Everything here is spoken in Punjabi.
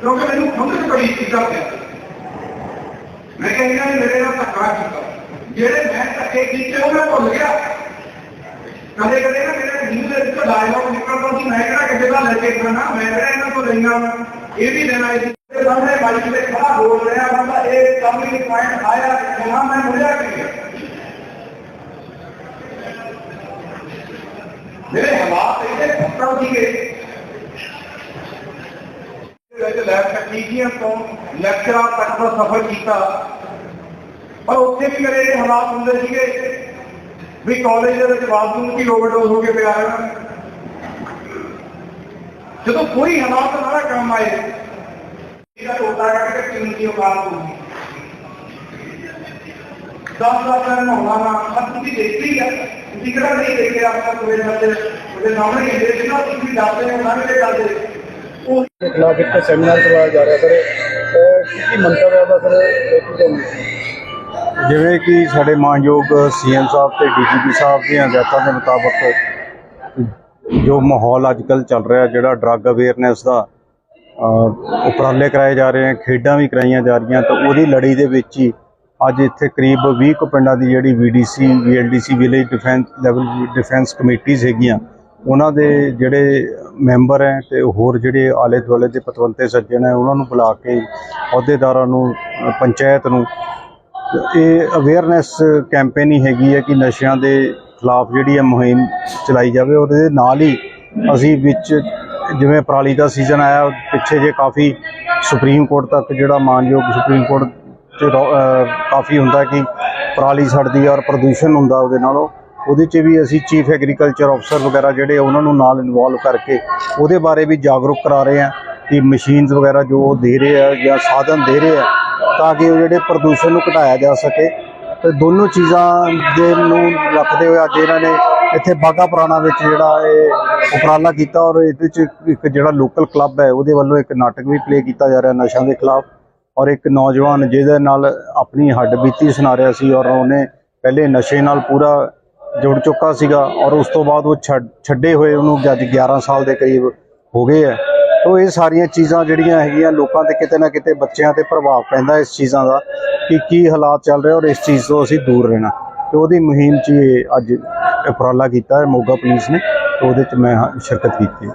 ਕਿਉਂਕਿ ਮੈਨੂੰ ਖੁਦ ਨੂੰ ਬੜੀ ਇੱਜ਼ਤ ਹੈ ਮੈਂ ਕਹਿੰਦਾ ਮੇਰੇ ਨਾਲ ਧੱਕਾ ਕੀਤਾ। ਜਿਹੜੇ ਮੈਂ ਧੱਕੇ ਕੀਤੇ, ਉਹ ਮੈਂ ਭੁੱਲ ਗਿਆ। ਕਦੇ ਕਦੇ ਨਾ ਮੇਰੇ ਜੀਵ ਦੇ ਵਿੱਚ ਡਾਇਲੌਗ ਨਿਕਲਦਾ ਸੀ ਮੈਂ ਕਿਹੜਾ ਕਿਸੇ ਦਾ ਲੈ ਕੇ ਖਾਣਾ ਮੈਂ ਕਿਹੜਾ ਇਹਨਾਂ ਤੋਂ ਲੈਣਾ ਵਾ ਇਹ ਵੀ ਦੇਣਾ ਇਹ ਸਾਹਮਣੇ ਬਾਈਕ ਤੇ ਖੜਾ ਬੋਲ ਰਿਹਾ ਬੰਦਾ ਇਹ ਕੰਮ ਹੀ ਪੁਆਇੰਟ ਆਇਆ ਜਹਾਂ ਮੈਂ ਮੁੜਿਆ ਕਿ ਮੇਰੇ ਹਾਲਾਤ ਇਹਦੇ ਖਤਮ ਸੀਗੇ ਵਿੱਚ ਲੈਬ ਟੈਕਨੀਸ਼ੀਅਨ ਤੋਂ ਲੈਕਚਰਾਂ ਤੱਕ ਦਾ ਸਫ਼ਰ ਕੀਤਾ ਪਰ ਉੱਥੇ ਵੀ ਮੇਰੇ ਇਹ ਹਾਲਾਤ ਹੁੰਦੇ ਸੀਗੇ ਵੀ ਕਾਲਜ ਦੇ ਵਿੱਚ ਬਾਥਰੂਮ ਦੀ ਓਵਰਡੋਜ਼ ਹੋ ਕੇ ਪਿਆ ਹੈ ਜਦੋਂ ਕੋਈ ਹਾਲਾਤ ਨਾ ਕੰਮ ਆਏ ਇਹਦਾ ਟੋਟਾ ਕਰਕੇ ਕਿੰਨੀ ਦੀ ਔਕਾਤ ਹੋਊਗੀ ਦਸ ਦਾ ਟਾਈਮ ਹੋਣਾ ਨਾ ਪਰ ਤੁਸੀਂ ਦੇਖੀ ਆ ਤੁਸੀਂ ਕਿਹੜਾ ਨਹੀਂ ਦੇਖਿਆ ਆਪਣਾ ਕੋਈ ਨਾ ਉਹਦੇ ਸਾਹਮਣੇ ਹੀ ਦੇਖ ਨਾ ਤੁਸੀਂ ਦੱਸਦੇ ਹੋ ਨਾ ਮੇਰੇ ਕਰਦੇ ਉਹ ਦੇ ਖਿਲਾਫ ਇੱਕ ਸੈਮੀਨਾਰ ਕਰਵਾਇਆ ਜਾ ਰਿਹਾ ਸਰ ਅਹ ਕੀ ਕੀ ਜਿਵੇਂ ਕਿ ਸਾਡੇ ਮਾਨਯੋਗ ਸੀਐਮ ਸਾਹਿਬ ਤੇ ਡੀਜੀਪੀ ਸਾਹਿਬ ਦੀਆਂ ਹਦਾਇਤਾਂ ਦੇ ਮੁਤਾਬਕ ਜੋ ਮਾਹੌਲ ਅੱਜਕੱਲ ਚੱਲ ਰਿਹਾ, ਜਿਹੜਾ ਡਰੱਗ ਅਵੇਅਰਨੈਸ ਦਾ ਉਪਰਾਲੇ ਕਰਾਏ ਜਾ ਰਹੇ ਹਨ, ਖੇਡਾਂ ਵੀ ਕਰਾਈਆਂ ਜਾ ਰਹੀਆਂ, ਤਾਂ ਉਹਦੀ ਲੜੀ ਦੇ ਵਿੱਚ ਹੀ ਅੱਜ ਇੱਥੇ ਕਰੀਬ 20 ਕੁ ਪਿੰਡਾਂ ਦੀ ਜਿਹੜੀ VDC VLDC village defence level defence ਕਮੇਟੀਆਂ ਹੈਗੀਆਂ, ਉਹਨਾਂ ਦੇ ਜਿਹੜੇ ਮੈਂਬਰ ਹੈ ਤੇ ਹੋਰ ਜਿਹੜੇ ਆਲੇ ਦੁਆਲੇ ਦੇ ਪਤਵੰਤੇ ਸੱਜਣ ਹੈ, ਉਹਨਾਂ ਨੂੰ ਬੁਲਾ ਕੇ ਅਹੁਦੇਦਾਰਾਂ ਨੂੰ ਪੰਚਾਇਤ ਨੂੰ ਇਹ ਅਵੇਅਰਨੈਸ ਕੈਂਪੇਨ ਹੀ ਹੈਗੀ ਹੈ ਕਿ ਨਸ਼ਿਆਂ ਦੇ ਖਿਲਾਫ ਜਿਹੜੀ ਹੈ ਮੁਹਿੰਮ ਚਲਾਈ ਜਾਵੇ ਉਹਦੇ ਨਾਲ ਹੀ ਅਸੀਂ ਵਿੱਚ ਜਿਵੇਂ ਪਰਾਲੀ ਦਾ ਸੀਜ਼ਨ ਆਇਆ, ਪਿੱਛੇ ਜੇ ਕਾਫੀ ਸੁਪਰੀਮ ਕੋਰਟ ਤੱਕ ਜਿਹੜਾ ਮਾਨਯੋਗ ਸੁਪਰੀਮ ਕੋਰਟ ਚ ਰੌ- ਕਾਫੀ ਹੁੰਦਾ ਕਿ ਪਰਾਲੀ ਸੜਦੀ ਹੈ ਔਰ ਪ੍ਰਦੂਸ਼ਣ ਹੁੰਦਾ ਉਹਦੇ ਨਾਲੋਂ, ਉਹਦੇ 'ਚ ਵੀ ਅਸੀਂ ਚੀਫ ਐਗਰੀਕਲਚਰ ਅਫਸਰ ਵਗੈਰਾ ਜਿਹੜੇ ਉਹਨਾਂ ਨੂੰ ਨਾਲ ਇਨਵੋਲਵ ਕਰਕੇ ਉਹਦੇ ਬਾਰੇ ਵੀ ਜਾਗਰੂਕ ਕਰਾ ਰਹੇ ਆ ਕਿ ਮਸ਼ੀਨਸ ਵਗੈਰਾ ਜੋ ਉਹ ਦੇ ਰਹੇ ਆ ਜਾਂ ਸਾਧਨ ਦੇ ਰਹੇ ਆ ਤਾਂ ਕਿ ਉਹ ਜਿਹੜੇ ਪ੍ਰਦੂਸ਼ਣ ਨੂੰ ਘਟਾਇਆ ਜਾ ਸਕੇ। ਤੇ ਦੋਨੋਂ ਚੀਜ਼ਾਂ ਦੇ ਨੂੰ ਰੱਖਦੇ ਹੋਏ ਅੱਜ ਇਹਨਾਂ ਨੇ ਇੱਥੇ ਬਾਗਾ ਪੁਰਾਣਾ ਵਿੱਚ ਜਿਹੜਾ ਇਹ ਉਪਰਾਲਾ ਕੀਤਾ ਔਰ ਇਹਦੇ ਚ ਇੱਕ ਜਿਹੜਾ ਲੋਕਲ ਕਲੱਬ ਹੈ, ਉਹਦੇ ਵੱਲੋਂ ਇੱਕ ਨਾਟਕ ਵੀ ਪਲੇ ਕੀਤਾ ਜਾ ਰਿਹਾ ਨਸ਼ਿਆਂ ਦੇ ਖਿਲਾਫ। ਔਰ ਇੱਕ ਨੌਜਵਾਨ ਜਿਹਦੇ ਨਾਲ ਆਪਣੀ ਹੱਡ ਬੀਤੀ ਸੁਣਾ ਰਿਹਾ ਸੀ ਔਰ ਉਹਨੇ ਪਹਿਲੇ ਨਸ਼ੇ ਨਾਲ ਪੂਰਾ ਜੁੜ ਚੁੱਕਾ ਸੀਗਾ ਔਰ ਉਸ ਤੋਂ ਬਾਅਦ ਉਹ ਛੱਡ- ਛੱਡੇ ਹੋਏ ਉਹਨੂੰ ਅੱਜ 11 ਸਾਲ ਦੇ ਕਰੀਬ ਹੋ ਗਏ ਹੈ। ਤੋ ਇਹ ਸਾਰੀਆਂ ਚੀਜ਼ਾਂ ਜਿਹੜੀਆਂ ਹੈਗੀਆਂ ਲੋਕਾਂ ਤੇ ਕਿਤੇ ਨਾ ਕਿਤੇ ਬੱਚਿਆਂ ਤੇ ਪ੍ਰਭਾਵ ਪੈਂਦਾ ਇਸ ਚੀਜ਼ਾਂ ਦਾ ਕਿ ਕੀ ਹਾਲਾਤ ਚੱਲ ਰਹੇ ਔਰ ਇਸ ਚੀਜ਼ ਤੋਂ ਅਸੀਂ ਦੂਰ ਰਹਿਣਾ। ਤੇ ਉਹਦੀ ਮੁਹਿੰਮ 'ਚ ਇਹ ਅੱਜ ਉਪਰਾਲਾ ਕੀਤਾ ਮੋਗਾ ਪੁਲਿਸ ਨੇ, ਤੇ ਉਹਦੇ 'ਚ ਮੈਂ ਹਾਂ- ਸ਼ਿਰਕਤ ਕੀਤੀ